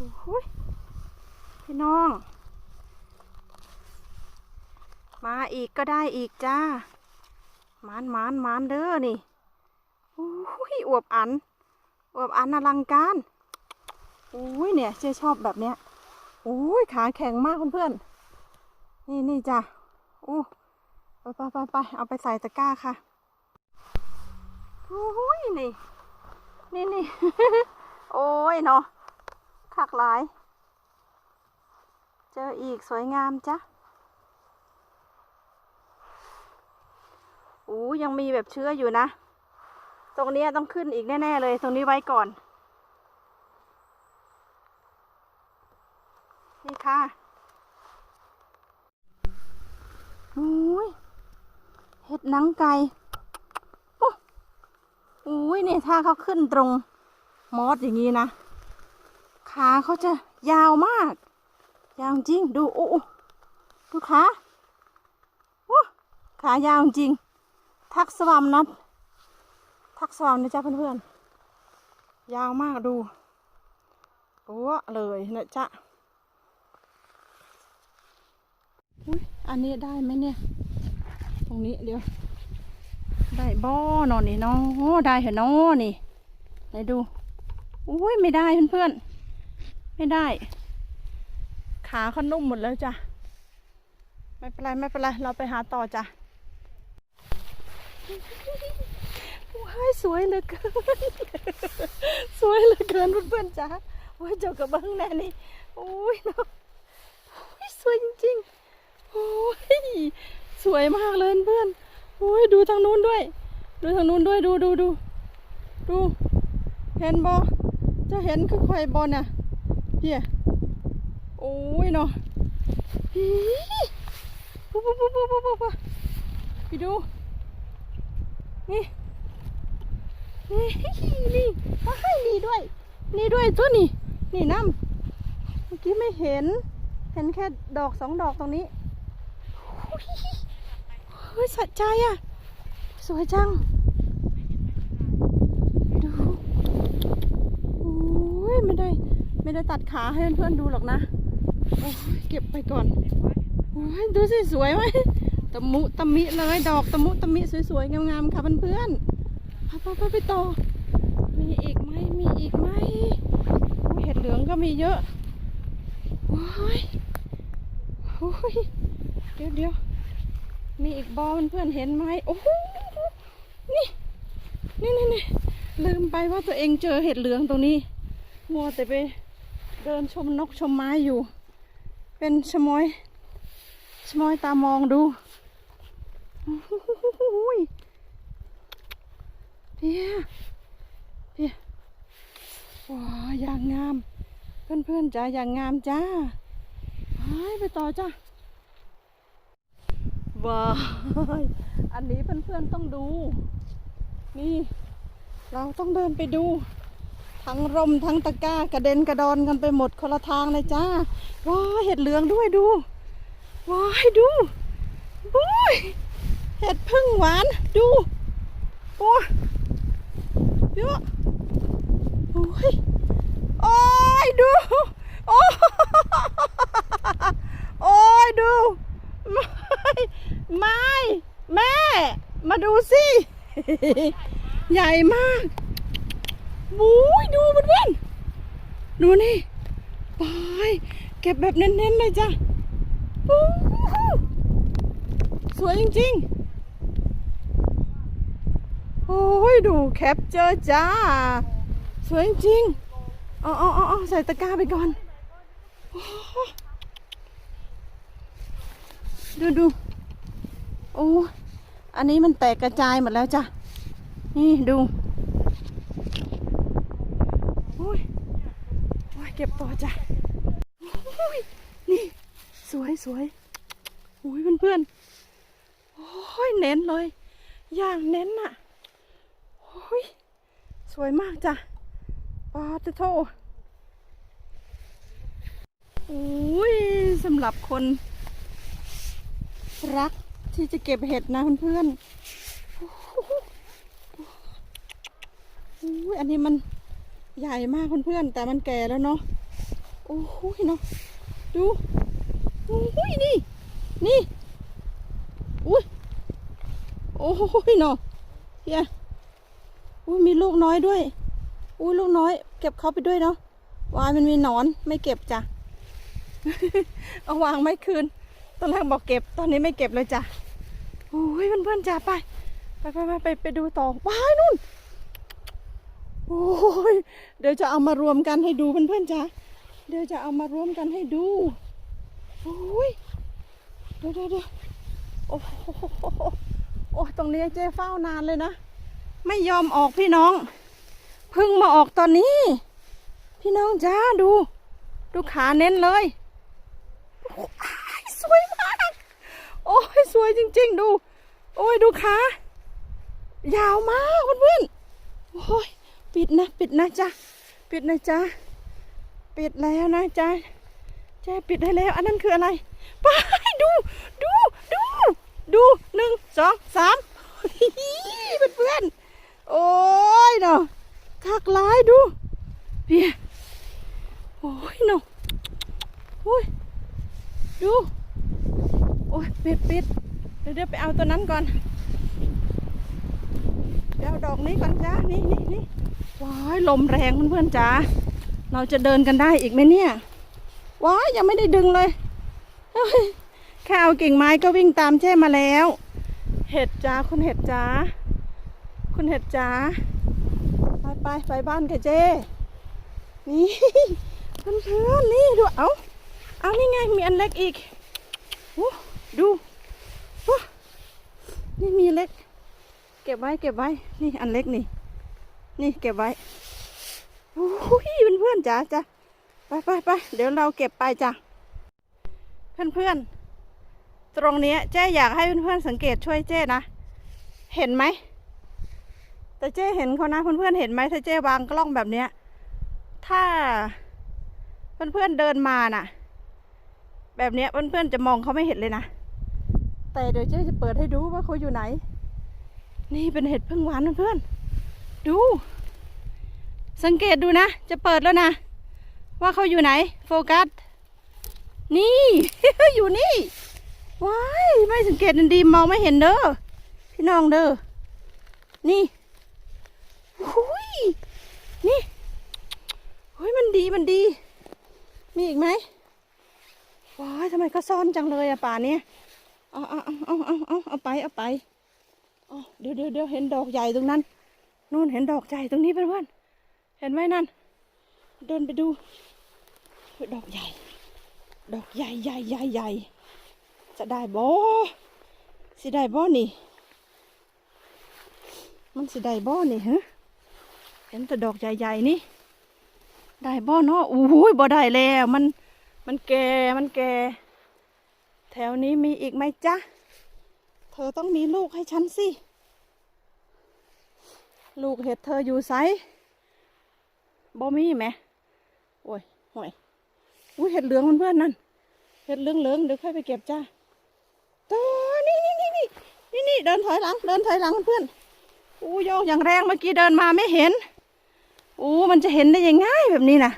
อ้ยพี่น้อง มาอีกก็ได้อีกจ้ามานมานมานเด้อนี่โอ้ยอวบอันอวบอันอลังการโอ้ยเนี่ยเจ๊ชอบแบบเนี้ยโอ้ยขาแข็งมากเพื่อนๆนี่นี่จ้ะโอ้ไปไปไปไปเอาไปใส่ตะกร้าค่ะโอ้ยนี่นี่นี่โอ้ยเนาะ คักหลาย เจออีกสวยงามจ้ะอู้ยังมีแบบเชื้ออยู่นะ ตรงนี้ต้องขึ้นอีกแน่ ๆ เลย ตรงนี้ไว้ก่อน นี่ค่ะโอ้ยเห็ดหนังไก่โอ้ยเนี่ยถ้าเขาขึ้นตรงมอสอย่างนี้นะ ขาเขาจะยาวมาก ยาวจริง ดูโอ้ดูขาโอ้ขายาวจริง ทักสวามนัดทักสวามนะจ๊ะเพื่อนๆ ยาวมากดูโอ้เลยนะจ๊ะอุ้ยอันนี้ได้ไหมเนี่ย ตรงนี้เดี๋ยว ได้บ่อนอนนี่เนาะได้เหรอเนาะนี่ไหนดู อุ้ยไม่ได้เพื่อนๆ ไม่ได้ ขาเขานุ่มหมดแล้วจ้ะ ไม่เป็นไรไม่เป็นไร เราไปหาต่อจ้ะว้ายสวยเหลือเกิน สวยเหลือเกินเพื่อนๆจ้ะว้ายเจ้ากระเบื้องแน่นี่โอ้ยเนาะโอ้ยสวยจริงๆโอ้ยสวยมากเลยเพื่อนโอ้ยดูทางนู้นด้วย ดูทางนู้นด้วยดูดูดูดู เห็นบอจะเห็นคือควายบอน่ะ เฮียโอ้ยเนาะปุ๊บปุ๊บปุ๊บปุ๊บปุ๊บปุ๊บไปดู นี่ นี่ นี่ว้ายนี่ด้วย นี่ด้วยตัวนี่ นี่น้ำเมื่อกี้ไม่เห็น เห็นแค่ดอกสองดอกตรงนี้เฮ้ยสะใจอะ สวยจัง ดู โอ้ยไม่ได้ ไม่ได้ตัดขาให้เพื่อนๆดูหรอกนะ โอ้ยเก็บไปก่อน โอ้ยดูสิสวยไหมตะมุตะมิเลยดอกตะมุตะมิสวยๆ งามๆ ค่ะเพื่อนๆไปไปไปต่อ มีอีกไหมมีอีกไหมเห็ดเหลืองก็มีเยอะ โอ้ยโอ้ยเดี๋ยวเดี๋ยวมีอีกบอเพื่อนๆเห็นไหมโอ้โหนี่นี่นี่นี่ลืมไปว่าตัวเองเจอเห็ดเหลืองตรงนี้ มัวแต่ไป เดินชมนกชมไม้อยู่ เป็นชมอยชมอยตามองดูโอ้โหเพียเพียว้าอย่างงามเพื่อนเพื่อนๆจ้าอย่างงามจ้าไปต่อจ้าว้าอันนี้เพื่อนเพื่อนๆต้องดู นี่ เราต้องเดินไปดู ทั้งร่มทั้งตะกร้ากระเด็นกระดอนกันไปหมดคนละทางเลยจ้าว้าเห็ดเหลืองด้วยดูว้ายดูบุ้ยเห็ดพึ่งหวานดูโอ้เยอะโอ้ยโอ้ยดูโอ้ยโอ้ยดูไม่ไม่แม่ มาดูสิ ใหญ่มาก บู๊ยดูเพื่อนๆดูนี่ไปเก็บแบบเน้นๆเลยจ้ะบู๊สวยจริงๆ โอ้ยดูแคปเจอร์จ้า สวยจริงๆอาเออาเอใส่ตะกร้าไปก่อน ดูดูโอ้ อันนี้มันแตกกระจายหมดแล้วจ้ะ นี่ดูโอ้ยโอ้ยเก็บต่อจ้ะนี่ สวยสวยโอ้ยเพื่อนเพื่อนๆ โอ้ยเน้นเลย อย่างเน้นน่ะโอ้ยสวยมากจ้ะปาตะโทโอ้ยสำหรับคน รักที่จะเก็บเห็ดนะเพื่อนๆอุ้ยอันนี้มัน ใหญ่มากเพื่อนๆแต่มันแก่แล้วเนาะโอ้โหเนาะดูโอ้ยนี่ นี่อุ้ยโอ้ยเนาะเฮียอุ้ยมีลูกน้อยด้วยอุ้ยลูกน้อย เก็บเขาไปด้วยเนาะวายมันมีหนอนไม่เก็บจ้ะเอาวางไม่คืนตอนแรกบอกเก็บตอนนี้ไม่เก็บเลยจ้ะโอ้ยเพื่อนๆจ้าไปไปไปไปไปไปดูต่อว้ายนู่น โอ้ยเดี๋ยวจะเอามารวมกันให้ดูเพื่อนๆจ้าเดี๋ยวจะเอามารวมกันให้ดูโอ้ยเดี๋ยวเดี๋ยวเดี๋ยวโอ้โหโอ้ตรงนี้เจ๊เฝ้านานเลยนะ ไม่ยอมออกพี่น้อง เพิ่งมาออกตอนนี้ พี่น้องจ้าดู ดูขาเน้นเลยโอ้ยสวยมาก โอ้ยสวยจริง ๆ ดู โอ้ยดูขายาวมากเพื่อนๆโอ้ย ปิดนะ ปิดนะจ๊ะ ปิดนะจ๊ะ ปิดแล้วนะจ๊ะเจ๊ปิดได้แล้ว อันนั้นคืออะไรไปดู ดู ดู ดูหนึ่งสองสามเพื่อนๆโอ้ยเนาะคักหลายดูเพียโอ้ยเนาะโอ้ยดู โอ้ยปิดปิดเดี๋ยวเดี๋ยวไปเอาตัวนั้นก่อน เดี๋ยวเอาดอกนี้ก่อนจ้านี่นี่นี่ว้ายลมแรงเพื่อนๆจ้าเราจะเดินกันได้อีกไหมเนี่ยว้ายยังไม่ได้ดึงเลยแค่เอากิ่งไม้ก็วิ่งตามแช่มาแล้ว เห็ดจ้าคุณเห็ดจ้าคุณเห็ดจ้าไปไปไปบ้านค่ะเจ้นี่เพื่อนๆนี่ดูเอาเอานี่ไงมีอันเล็กอีกโอ้ดูโอ้นี่มีเล็ก ก็บไว้เก็บไว้ นี่อันเล็กนี่ นี่เก็บไว้โอ้ยเพื่อนๆจ้าจ้าไปไปไปเดี๋ยวเราเก็บไปจ้ะเพื่อนๆ ตรงนี้เจ๊อยากให้เพื่อนๆสังเกตช่วยเจ๊นะ เห็นไหม แต่เจ๊เห็นเขานะเพื่อนๆเห็นไหมถ้าเจ๊วางกล้องแบบเนี้ย ถ้าเพื่อนๆเดินมาน่ะ แบบเนี้ยเพื่อนๆจะมองเขาไม่เห็นเลยนะ แต่เดี๋ยวเจ๊จะเปิดให้ดูว่าเขาอยู่ไหน นี่เป็นเห็ดพึ่งหวานเพื่อนๆดู สังเกตดูนะ จะเปิดแล้วนะ ว่าเขาอยู่ไหน โฟกัส นี่ อยู่นี่ว้ายไม่สังเกตดีมองไม่เห็นเด้อพี่น้องเด้อนี่หุยนี่เฮ้ยมันดีมันดี มีอีกไหมว้ายทำไมก็ซ่อนจังเลยอะป่าเนี้ยเอาเอาเอาเอาเอาเอาไปเอาไป เดี๋ยวเดี๋ยวเดี๋ยวเห็นดอกใหญ่ตรงนั้นนู่นเห็นดอกใหญ่ตรงนี้เพื่อนๆเห็นไหมนั่น เดินไปดูดอกใหญ่ ดอกใหญ่ใหญ่ใหญ่ใหญ่จะได้บ่สิได้บ่นี่ มันสิได้บ่นี่ฮะเห็นแต่ดอกใหญ่ๆนี่ ได้บ่เนาะอู้ยบ่ได้แล้ว มัน มันแก่ มันแก่ แถวนี้มีอีกไหมจ๊ะ เธอต้องมีลูกให้ฉันสิ ลูกเห็ดเธออยู่ไสบ่มีไหมโอ้ยห่วยอุ้ยเห็ดเหลืองเพื่อนนั่น เห็ดเหลืองเหลืองเดี๋ยวค่อยไปเก็บจ้าตัวนี่นี่นี่นี่นี่นี่เดินถอยหลัง เดินถอยหลังเพื่อนอู้โยกอย่างแรงเมื่อกี้เดินมาไม่เห็นอู้มันจะเห็นได้ยังไงแบบนี้นะ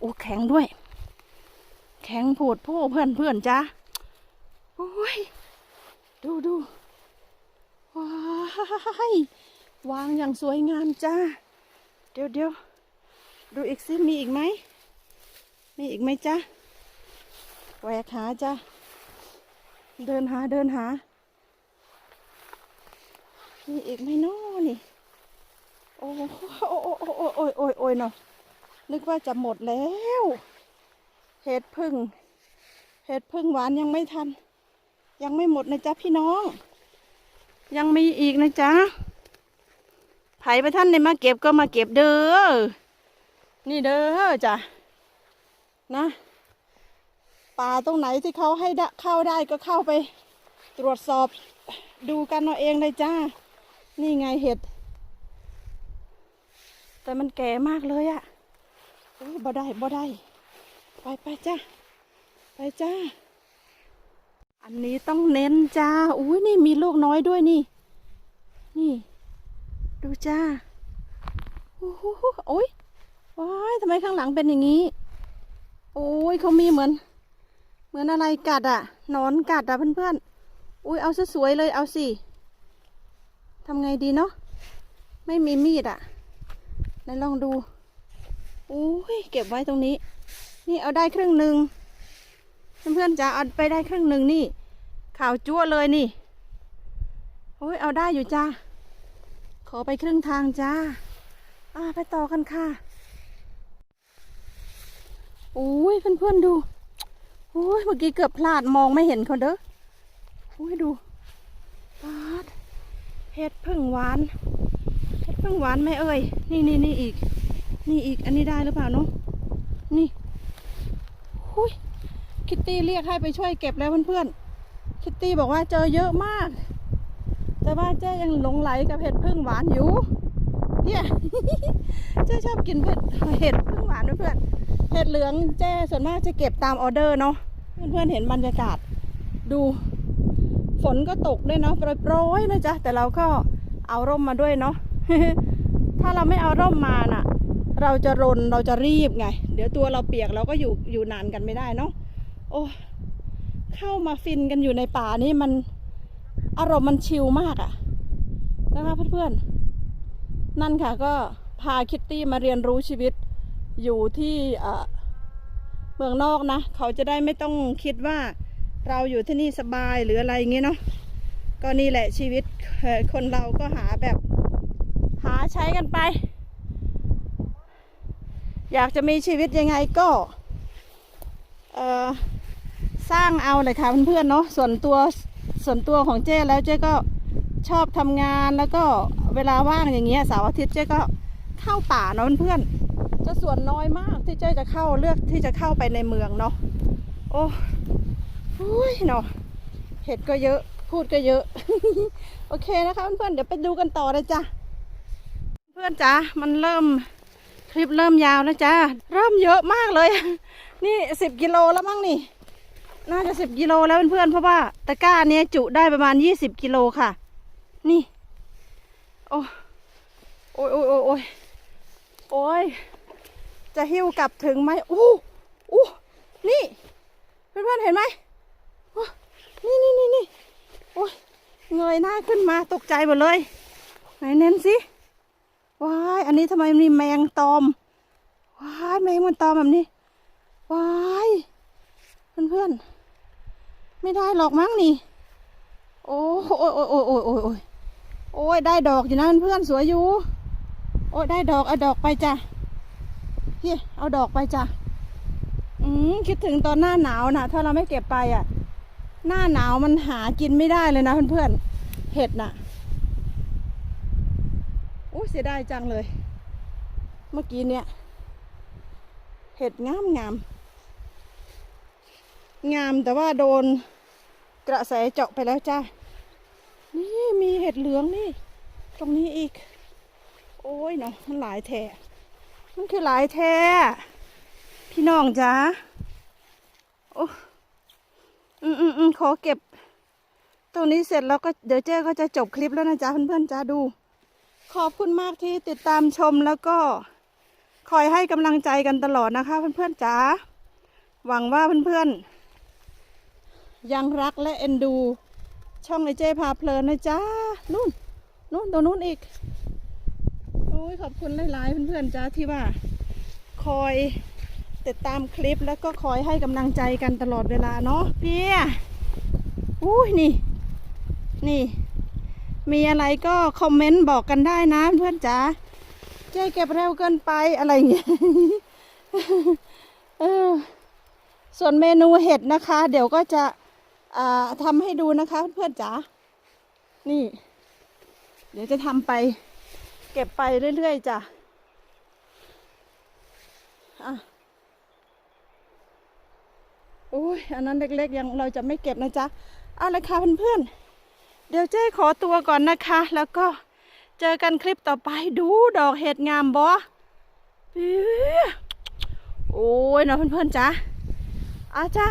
อู้แข็งด้วย แข็งโผดโพ่เพื่อนเพื่อนจ้าโอ้ย ดูดูว้ายวางอย่างสวยงามจ้า เดี๋ยวเดี๋ยวดูอีกซิมีอีกไหม มีอีกไหมจ๊ะแหวกหาจ้ะเดินหาเดินหา มีอีกไหมน้อนี่ โอ้โหโอ้โอ้โอ้โอ้โอ้ยโอ้ยโอ้ยเนาะนึกว่าจะหมดแล้ว เห็ดพึ่ง เห็ดพึ่งหวานยังไม่ทัน ยังไม่หมดนะจ๊ะพี่น้อง ยังมีอีกนะจ๊ะไผไปท่านในมาเก็บก็มาเก็บเด้อ นี่เด้อจ้ะ นะ ป่าตรงไหนที่เขาให้ได้เข้าได้ก็เข้าไป ตรวจสอบดูกันเอาเองเลยจ้า นี่ไงเห็ด แต่มันแก่มากเลยอะโอ้ยบ่ได้บ่ได้ ไปไปจ้า ไปจ้า อันนี้ต้องเน้นจ้า อุ้ยนี่มีลูกน้อยด้วยนี่ นี่ ดูจ้าโอ้โหโอ้ยว้ายทำไมข้างหลังเป็นอย่างนี้ โอ้ยเขามีเหมือน เหมือนอะไรกัดอะนอนกัดอะเพื่อนๆ อุ้ยเอาซะสวยเลยเอาสิทำไงดีเนาะ ไม่มีมีดอะไหนลองดู อุ้ยเก็บไว้ตรงนี้ นี่เอาได้ครึ่งหนึ่ง เพื่อนๆจ๋าเอาไปได้ครึ่งหนึ่งนี่ขาวจั่วเลยนี่ โอ้ยเอาได้อยู่จ้า ขอไปครึ่งทางจ้า อ่าไปต่อกันค่ะโอ้ยเพื่อนๆดูโอ้ยเมื่อกี้เกือบพลาดมองไม่เห็นเขาเด้อโอ้ยดูปาดเห็ดพึ่งหวานเห็ดพึ่งหวานไหมเอ่ยนี่นี่นี่อีก นี่อีกอันนี้ได้หรือเปล่าเนาะนี่หุ้ย คิตตี้เรียกให้ไปช่วยเก็บแล้วเพื่อนๆ คิตตี้บอกว่าเจอเยอะมาก แต่ว่าเจ๊ยังหลงไหลกับเห็ดพึ่งหวานอยู่ เนี่ยเจ๊ชอบกินเห็ดเห็ดพึ่งหวานเพื่อนๆ เห็ดเหลืองเจ๊ส่วนมากจะเก็บตามออเดอร์เนาะ เพื่อนๆเห็นบรรยากาศ ดู ฝนก็ตกด้วยเนาะโปรยๆนะจ๊ะ แต่เราก็เอาร่มมาด้วยเนาะ ถ้าเราไม่เอาร่มมาน่ะ เราจะรนเราจะรีบไง เดี๋ยวตัวเราเปียกเราก็อยู่อยู่นานกันไม่ได้เนาะ อ้เข้ามาฟินกันอยู่ในป่านี่มันอารมณ์มันชิลมากอะนะคะเพื่อนๆ นั่นค่ะก็พาคิตตี้มาเรียนรู้ชีวิตอยู่ที่เมืองนอกนะ เขาจะได้ไม่ต้องคิดว่าเราอยู่ที่นี่สบายหรืออะไรอย่างเงี้ยเนาะก็นี่แหละชีวิตคนเราก็หาแบบหาใช้กันไป อยากจะมีชีวิตยังไงก็ เอ่อ สร้างเอาเลยค่ะเพื่อนๆเนาะส่วนตัวส่วนตัวของเจ้แล้วเจ้ก็ชอบทำงานแล้วก็เวลาว่างอย่างเงี้ยเสาร์อาทิตย์เจ้ก็เข้าป่าเนาะเพื่อนๆจะส่วนน้อยมากที่เจ้จะเข้าเลือกที่จะเข้าไปในเมืองเนาะโอ้โอ้ยเนาะเห็ดก็เยอะพูดก็เยอะ โอเคนะคะเพื่อนๆเดี๋ยวไปดูกันต่อเลยจ้ะเพื่อนจ้ะมันเริ่มคลิปเริ่มยาวแล้วจ้าเริ่มเยอะมากเลย นี่สิบกิโลแล้วมั้งนี่ น่าจะสิบกิโลแล้วเพื่อนๆเพราะว่าตะกร้าเนี้ยจุได้ประมาณยี่สิบกิโลค่ะ นี่ โอ้โอ้ยโอ้ยโอ้ยโอ้ยโอ้ยจะหิ้วกลับถึงไหมอู้อู้นี่ เพื่อนๆเห็นไหมโอ้นี่นี่นี่นี่โอ้ยเงยหน้าขึ้นมาตกใจหมดเลย ไหนเน้นสิว้ายอันนี้ทำไมมีแมงตอมว้ายแมงมันตอมแบบนี้ว้ายเพื่อนๆ ไม่ได้หรอกมั้งนี่ โอ้โอ้ยโอ้ยโอ้ยโอ้ยโอ้ยโอ้ยโอ้ยได้ดอกอยู่นะเพื่อนสวยอยู่ โอ้ยได้ดอกเอาดอกไปจ้ะเฮียเอาดอกไปจ้ะอืมคิดถึงตอนหน้าหนาวนะถ้าเราไม่เก็บไปอะ หน้าหนาวมันหากินไม่ได้เลยนะเพื่อนๆเห็ดน่ะโอ้ยเสียดายจังเลย เมื่อกี้เนี่ย เห็ดงามงามงามแต่ว่าโดน กระแสเจาะไปแล้วจ้านี่มีเห็ดเหลืองนี่ ตรงนี้อีก โอ้ยเนาะมันหลายแท่มันคือหลายแท่พี่น้องจ้าโอ้อืมอืมอืมขอเก็บ ตรงนี้เสร็จแล้วก็เดี๋ยวเจ้ก็จะจบคลิปแล้วนะจ๊ะเพื่อนๆจ้าดู ขอบคุณมากที่ติดตามชมแล้วก็คอยให้กำลังใจกันตลอดนะคะ เพื่อนๆจ๋าหวังว่าเพื่อนๆ ยังรักและเอ็นดู ช่องไอเจพาเพลินนะจ๊ะนู่นนู่นตัวนู้นอีกโอ้ยขอบคุณหลาย ๆ เพื่อนๆจ้าที่ว่า คอยติดตามคลิปแล้วก็คอยให้กำลังใจกันตลอดเวลาเนาะเพียอุ้ยนี่ นี่ มีอะไรก็คอมเมนต์บอกกันได้นะเพื่อนจ๋าเจ๊เก็บเร็วเกินไปอะไรอย่างเงี้ยเออส่วนเมนูเห็ดนะคะ เดี๋ยวก็จะ ทำให้ดูนะคะเพื่อนๆจ๋า นี่ เดี๋ยวจะทำไป เก็บไปเรื่อยๆจ้ะอะโอ้ยอันนั้นเล็กๆยังเราจะไม่เก็บนะจ๊ะ เอาลยค่ะเพื่อนๆ เดี๋ยวเจ้ขอตัวก่อนนะคะ แล้วก็เจอกันคลิปต่อไปดูดอกเห็ดงามบอโอ้ยเนาะเพื่อนๆจ้าอาจ้า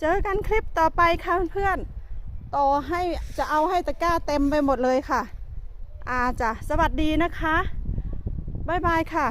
เจอกันคลิปต่อไปค่ะเพื่อนๆต่อให้จะเอาให้ตะกร้าเต็มไปหมดเลยค่ะ อาจ้ะสวัสดีนะคะ บ๊ายบายค่ะ